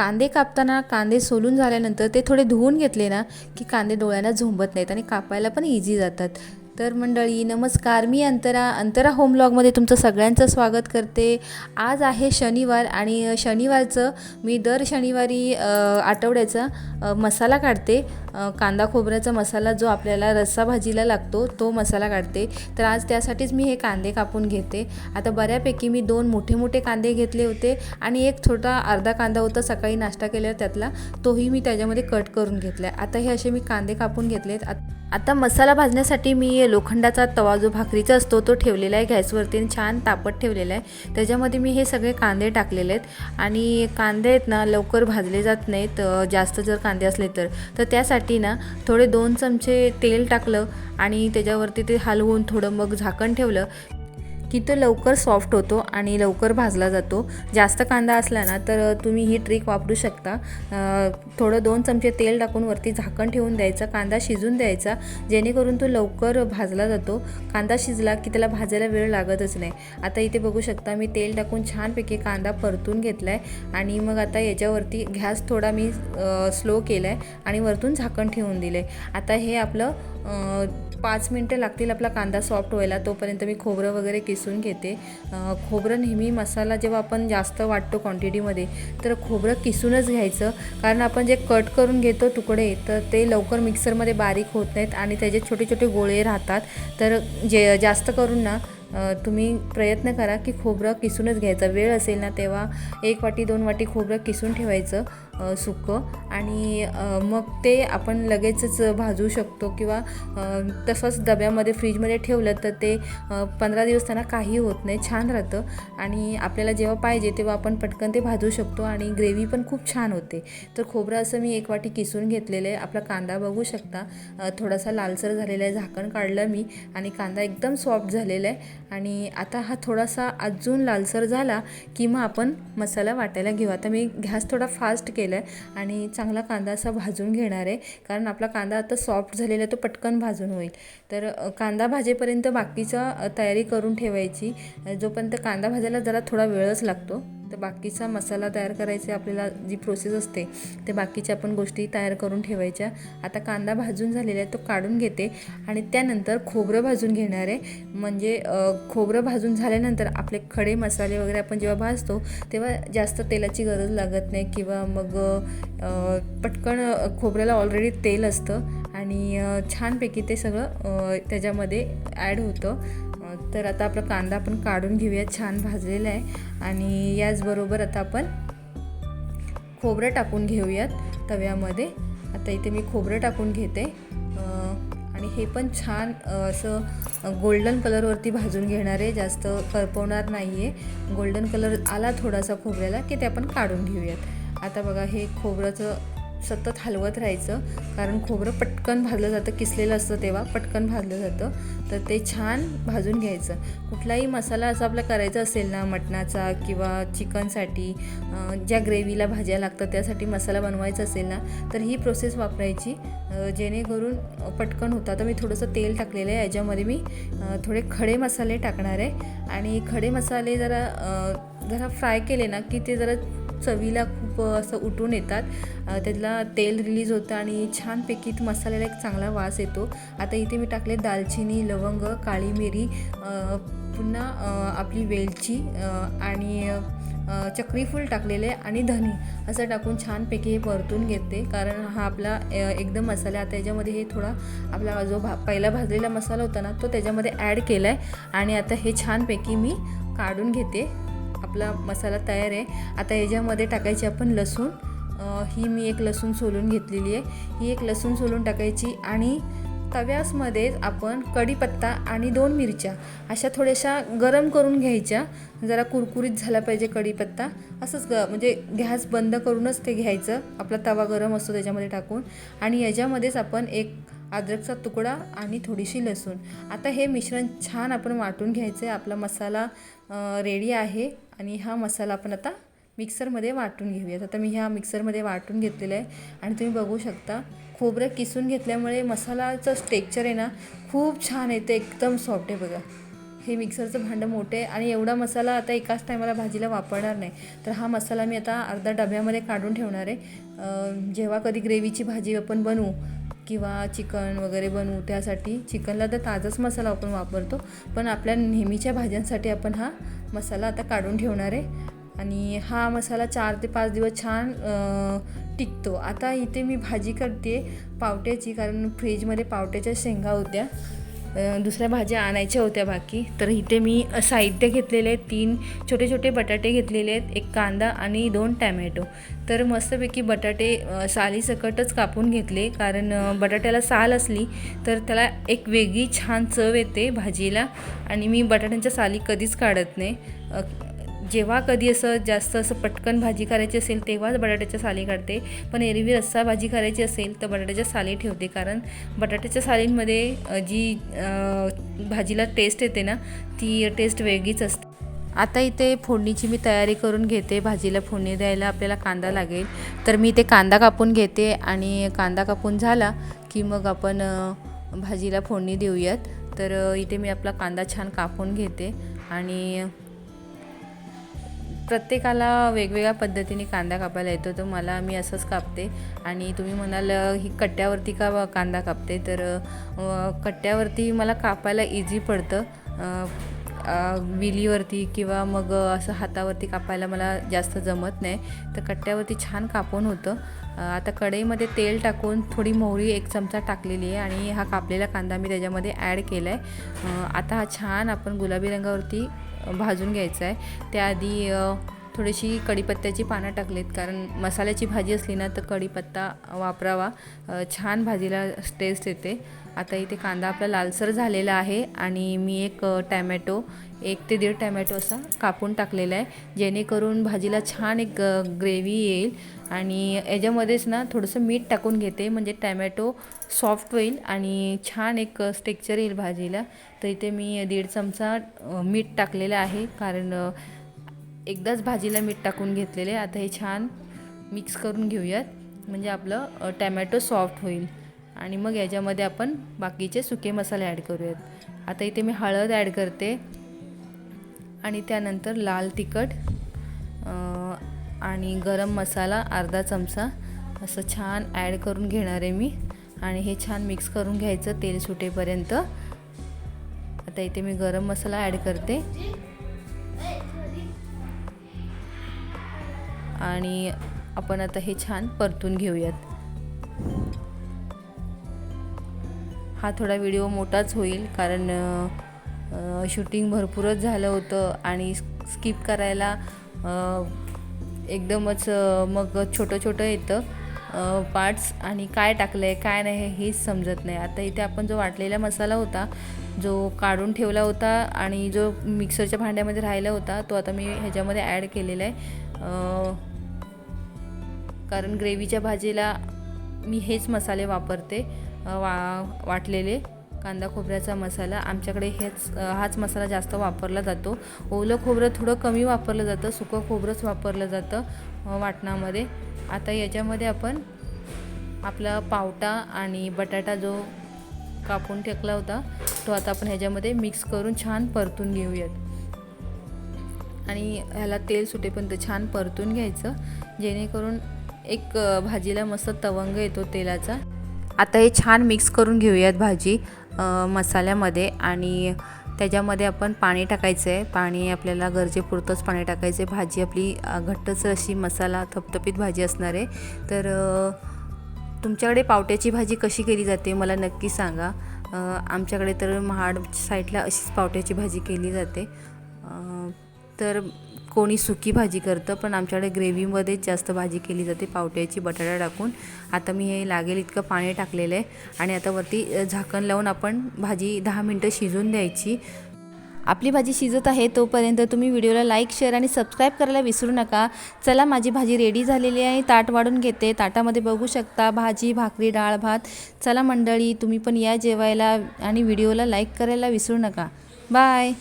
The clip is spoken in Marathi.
कांदे कापताना कांदे सोलून झाल्यानंतर ते थोडे धुवून घेतले ना की कांदे डोळ्यांना झोंबत नाहीत आणि कापायला पण इझी जातात. तर मंडळी नमस्कार. मी अंतरा अंतरा होम ब्लॉगमध्ये तुमचं सगळ्यांचं स्वागत करते. आज आहे शनिवार आणि शनिवारचं मी दर शनिवारी आठवड्याचा मसाला काढते. कांदा खोबऱ्याचा मसाला जो आपल्याला रस्सा भाजीला लागतो तो मसाला काढते. तर आज त्यासाठीच मी हे कांदे कापून घेते. आता बऱ्यापैकी मी दोन मोठे मोठे कांदे घेतले होते आणि एक छोटा अर्धा कांदा होता सकाळी नाश्ता केल्यावर त्यातला तोही मी त्याच्यामध्ये कट करून घेतला आहे आता हे असे मी कांदे कापून घेतलेत. आत- आता मसाला भाजण्यासाठी मी लोखंडाचा तवा जो भाकरीचा असतो तो ठेवलेला आहे. गॅसवरती आणि छान तापत ठेवलेला आहे. त्याच्यामध्ये मी हे सगळे कांदे टाकलेले आहेत. आणि कांदे आहेत ना लवकर भाजले जात नाहीत. जास्त जर कांदे असले तर. तर त्यासाठी ना थोडे दोन चमचे तेल टाकलं आणि त्याच्यावरती ते हलवून थोडं मग झाकण ठेवलं. की तो लवकर सॉफ्ट होतो आणि लवकर भाजला जातो. जास्त कांदा असला ना तर तुम्ही ही ट्रिक वापरू शकता. थोडं दोन चमचे तेल टाकून वरती झाकण ठेवून द्यायचा कांदा शिजून द्यायचा जेणेकरून तो लवकर भाजला जातो. कांदा शिजला की त्याला भाजायला वेळ लागतच नाही. आता इथे बघू शकता मी तेल टाकून छानपैकी कांदा परतून घेतला आहे आणि मग आता याच्यावरती गॅस थोडा मी स्लो केला आहे आणि वरतून झाकण ठेवून दिलं आहे आता हे आपलं पाच मिनटं लागतील आपला कांदा सॉफ्ट व्हायला तोपर्यंत मी खोबरं वगैरे किसून घेते. खोबरं नेहमी मसाला जेव्हा आपण जास्त वाटतो क्वांटिटीमध्ये तर खोबरं किसूनच घ्यायचं. कारण आपण जे कट करून घेतो तुकडे तर ते लवकर मिक्सरमध्ये बारीक होत नाहीत आणि त्याचे छोटे छोटे गोळे राहतात. तर जे जास्त करून ना तुम्ही प्रयत्न करा की खोबरं किसूनच घ्यायचं. वेळ असेल ना तेव्हा एक वाटी दोन वाटी खोबरं किसून ठेवायचं. सुकं. आणि मग ते आपण लगेचच भाजू शकतो किंवा तसंच डब्यामध्ये फ्रीजमध्ये ठेवलं तर ते पंधरा दिवस त्यांना काही होत नाही छान राहतं. आणि आपल्याला जेव्हा पाहिजे तेव्हा आपण पटकन ते भाजू शकतो आणि ग्रेव्ही पण खूप छान होते. तर खोबरं असं मी एक वाटी किसून घेतलेलं आहे. आपला कांदा बघू शकता. थोडासा लालसर झालेला आहे. झाकण काढलं मी आणि कांदा एकदम सॉफ्ट झालेला आहे. आणि आता हा थोडासा अजून लालसर झाला की मग आपण मसाला वाटायला घेऊ. आता मी गॅस थोडा फास्ट केला. आहे आणि चांगला कांदा असा भाजून घेणार आहे. कारण आपला कांदा आता सॉफ्ट झालेला आहे तो पटकन भाजून होईल. तर कांदा भाजेपर्यंत बाकीचा तयारी करून ठेवायची. जोपर्यंत कांदा भाजायला जरा थोडा वेळच लागतो. तर बाकीचा मसाला तयार करायचे आपल्याला जी प्रोसेस असते ते बाकीच्या आपण गोष्टी तयार करून ठेवायच्या. आता कांदा भाजून झालेला आहे तो काढून घेते. आणि त्यानंतर खोबरं भाजून घेणार आहे. म्हणजे खोबरं भाजून झाल्यानंतर आपले खडे मसाले वगैरे आपण जेव्हा भाजतो तेव्हा जास्त तेलाची गरज लागत नाही किंवा मग पटकन खोबऱ्याला ऑलरेडी तेल असतं. आणि छानपैकी ते सगळं त्याच्यामध्ये ॲड होतं. तर आता आपला कांदा आपण काढून घेऊया. छान भाजलेला आहे. आणि याचबरोबर आता आपण खोबरं टाकून घेऊयात तव्यामध्ये. आता इथे मी खोबरं टाकून घेते. आणि हे पण छान असं गोल्डन कलरवरती भाजून घेणार आहे. जास्त करपवणार नाही आहे गोल्डन कलर आला थोडासा खोबऱ्याला की ते आपण काढून घेऊयात. आता बघा हे खोबऱ्याचं सतत हलवत राहायचं. कारण खोबरं पटकन भाजलं जातं किसलेलं असतं तेव्हा पटकन भाजलं जातं. तर ते छान भाजून घ्यायचं. कुठलाही मसाला असा आपला करायचा असेल ना मटणाचा किंवा चिकनसाठी ज्या ग्रेव्हीला भाज्या लागतात त्यासाठी मसाला बनवायचा असेल ना तर ही प्रोसेस वापरायची. जेणेकरून पटकन होतं. आता मी थोडंसं तेल टाकलेलं आहे. याच्यामध्ये मी थोडे खडे मसाले टाकणार आहे. आणि खडे मसाले जरा जरा फ्राय केले ना की ते जरा चवीला खूप असं उठून येतात. त्यातला तेल रिलीज होतं आणि छानपैकी मसाल्याला एक चांगला वास येतो. आता इथे मी टाकले दालचिनी लवंग काळी मिरी पुन्हा आपली वेलची आणि चक्रीफूल टाकलेले आणि धनी. असं टाकून छानपैकी हे परतून घेते. कारण हा आपला एकदम मसाला आता याच्यामध्ये हे थोडा आपला जो भा पहिला भाजलेला मसाला होता ना तो त्याच्यामध्ये ॲड केला आहे आणि आता हे छानपैकी मी काढून घेते. आपला मसाला तयार आहे. आता याच्यामध्ये टाकायची आपण लसूण. ही मी एक लसूण सोलून घेतलेली आहे. ही एक लसूण सोलून टाकायची आणि तव्यासमध्येच आपण कढीपत्ता आणि दोन मिरच्या अशा थोड्याशा गरम करून घ्यायच्या. जरा कुरकुरीत झाला पाहिजे कढीपत्ता. असंच ग म्हणजे गॅस बंद करूनच ते घ्यायचं. आपला तवा गरम असतो त्याच्यामध्ये टाकून. आणि याच्यामध्येच आपण एक अद्रकचा तुकडा आणि थोडीशी लसूण. आता हे मिश्रण छान आपण वाटून घ्यायचं आहे आपला मसाला रेडी आहे आणि हा मसाला आपण आता मिक्सरमध्ये वाटून घेऊयात. आता मी ह्या मिक्सरमध्ये वाटून घेतलेलं आहे आणि तुम्ही बघू शकता खोबरं किसून घेतल्यामुळे मसालाचं टेक्चर आहे ना खूप छान येते एकदम सॉफ्ट आहे बघा. हे मिक्सरचं भांडं मोठे आहे आणि एवढा मसाला आता एकाच टायमाला भाजीला वापरणार नाही. तर हा मसाला मी आता अर्धा डब्यामध्ये काढून ठेवणार आहे. जेव्हा कधी ग्रेव्हीची भाजी आपण बनवू किंवा चिकन वगैरे बनवू त्यासाठी. चिकनला तर ताजाच मसाला आपण वापरतो. पण आपल्या नेहमीच्या भाज्यांसाठी आपण हा मसाला आता काढून ठेवणार आहे. आणि हा मसाला चार ते पाच दिवस छान टिकतो. आता इथे मी भाजी करते पावट्याची कारण फ्रीजमध्ये पावट्याच्या शेंगा होत्या. दुसऱ्या भाज्या आणायच्या होत्या बाकी. तर इथे मी साहित्य घेतलेले आहेत तीन. छोटे छोटे बटाटे घेतलेले आहेत एक कांदा आणि दोन टॅमॅटो. तर मस्तपैकी बटाटे सालीसकटच कापून घेतले. कारण बटाट्याला साल असली तर त्याला एक वेगळी छान चव येते भाजीला. आणि मी बटाट्यांच्या साली कधीच काढत नाही. जेव्हा कधी असं जास्त असं पटकन भाजी करायची असेल तेव्हाच बटाट्याच्या साली काढते. पण एरवी रस्सा भाजी करायची असेल तर बटाट्याच्या साली ठेवते. कारण बटाट्याच्या सालींमध्ये जी भाजीला टेस्ट येते ना ती टेस्ट वेगळीच असते. आता इथे फोडणीची मी तयारी करून घेते. भाजीला फोडणी द्यायला आपल्याला कांदा लागेल. तर मी इथे कांदा कापून घेते आणि कांदा कापून झाला की मग आपण भाजीला फोडणी देऊयात. तर इथे मी आपला कांदा छान कापून घेते आणि प्रत्येकाला वेगवेगळ्या पद्धतीने कांदा कापायला येतो तर मला मी असंच कापते. आणि तुम्ही म्हणाल ही कट्ट्यावरती का कांदा कापते? तर कट्ट्यावरती मला कापायला इझी पडतं. विलीवरती किंवा मग असं हातावरती कापायला मला जास्त जमत नाही. तर कट्ट्यावरती छान कापून होतं. आता कढईमध्ये तेल टाकून थोडी मोहरी एक चमचा टाकलेली आहे आणि हा कापलेला कांदा मी त्याच्यामध्ये ॲड केला आहे आता हा छान आपण गुलाबी रंगावरती भाजून घ्यायचा आहे. त्याआधी थोडीशी कढीपत्त्याची पानं टाकलीत कारण मसाल्याची भाजी असली ना तर कढीपत्ता वापरावा. छान भाजीला टेस्ट येते. आता इथे कांदा आपला लालसर झालेला आहे आणि मी एक टॅमॅटो एक ते दीड टॅमॅटो असा कापून टाकलेला आहे जेणेकरून भाजीला छान एक ग्रेव्ही येईल आणि याच्यामध्येच ना थोडंसं मीठ टाकून घेते म्हणजे टॅमॅटो सॉफ्ट होईल आणि छान एक स्टेक्चर येईल भाजीला. तर इथे मी दीड चमचा मीठ टाकलेलं आहे कारण एकदाच भाजीला मीठ टाकून घेतलेले आता हे छान मिक्स करून घेऊयात म्हणजे आपलं टॅमॅटो सॉफ्ट होईल. आणि मग याच्यामध्ये आपण बाकीचे सुके मसाले ॲड करूयात. आता इथे मी हळद ॲड करते. आणि त्यानंतर लाल तिखट आणि गरम मसाला अर्धा चमचा. असं छान ॲड करून घेणार आहे मी. आणि हे छान मिक्स करून घ्यायचं तेल सुटेपर्यंत. आता इथे मी गरम मसाला ॲड करते. आणि आपण आता हे छान परतून घेऊयात. हा थोडा व्हिडिओ मोठाच होईल कारण शूटिंग भरपूरच झालं होतं आणि स्किप करायला एकदमच मग छोटं छोटं येतं पार्ट्स आणि काय टाकलं आहे काय नाही हेच समजत नाही. आता इथे आपण जो वाटलेला मसाला होता जो काढून ठेवला होता आणि जो मिक्सरच्या भांड्यामध्ये राहिला होता तो आता मी ह्याच्यामध्ये ॲड केलेला आहे. कारण ग्रेव्हीच्या भाजीला मी हेच मसाले वापरते. वा वाटलेले कांदा खोबऱ्याचा मसाला. आमच्याकडे हेच हाच मसाला जास्त वापरला जातो. ओलं खोबरं थोडं कमी वापरलं जातं सुकं खोबरंच वापरलं जातं वाटणामध्ये. आता याच्यामध्ये आपण आपला पावटा आणि बटाटा जो कापून टेकला होता तो आता आपण ह्याच्यामध्ये मिक्स करून छान परतून घेऊयात. आणि ह्याला तेल सुटेपर्यंत छान परतून घ्यायचं. जेणेकरून एक भाजीला मस्त तवंग येतो तेलाचा. आता हे छान मिक्स करून घेऊयात भाजी मसाल्यामध्ये आणि त्याच्यामध्ये आपण पाणी टाकायचं आहे पाणी आपल्याला गरजेपुरतंच पाणी टाकायचं आहे भाजी आपली घट्टच अशी मसाला थपथपीत भाजी असणार आहे. तर तुमच्याकडे पावट्याची भाजी कशी केली जाते मला नक्की सांगा. आमच्याकडे तर महाड साईडला अशीच पावट्याची भाजी केली जाते. तर कोणी सुकी भाजी करतं पण आमच्याकडे ग्रेव्हीमध्येच जास्त भाजी केली जाते पावट्याची बटाटा टाकून. आता मी हे लागेल इतकं पाणी टाकलेलं आहे आणि आता वरती झाकण लावून आपण भाजी दहा मिनटं शिजून द्यायची. आपली भाजी शिजत आहे तोपर्यंत तुम्ही व्हिडिओला लाईक शेअर आणि सबस्क्राईब करायला विसरू नका. चला माझी भाजी रेडी झालेली आहे. ताट वाढून घेते. ताटामध्ये बघू शकता भाजी भाकरी डाळ भात. चला मंडळी तुम्ही पण या जेवायला आणि व्हिडिओला लाईक करायला विसरू नका. बाय!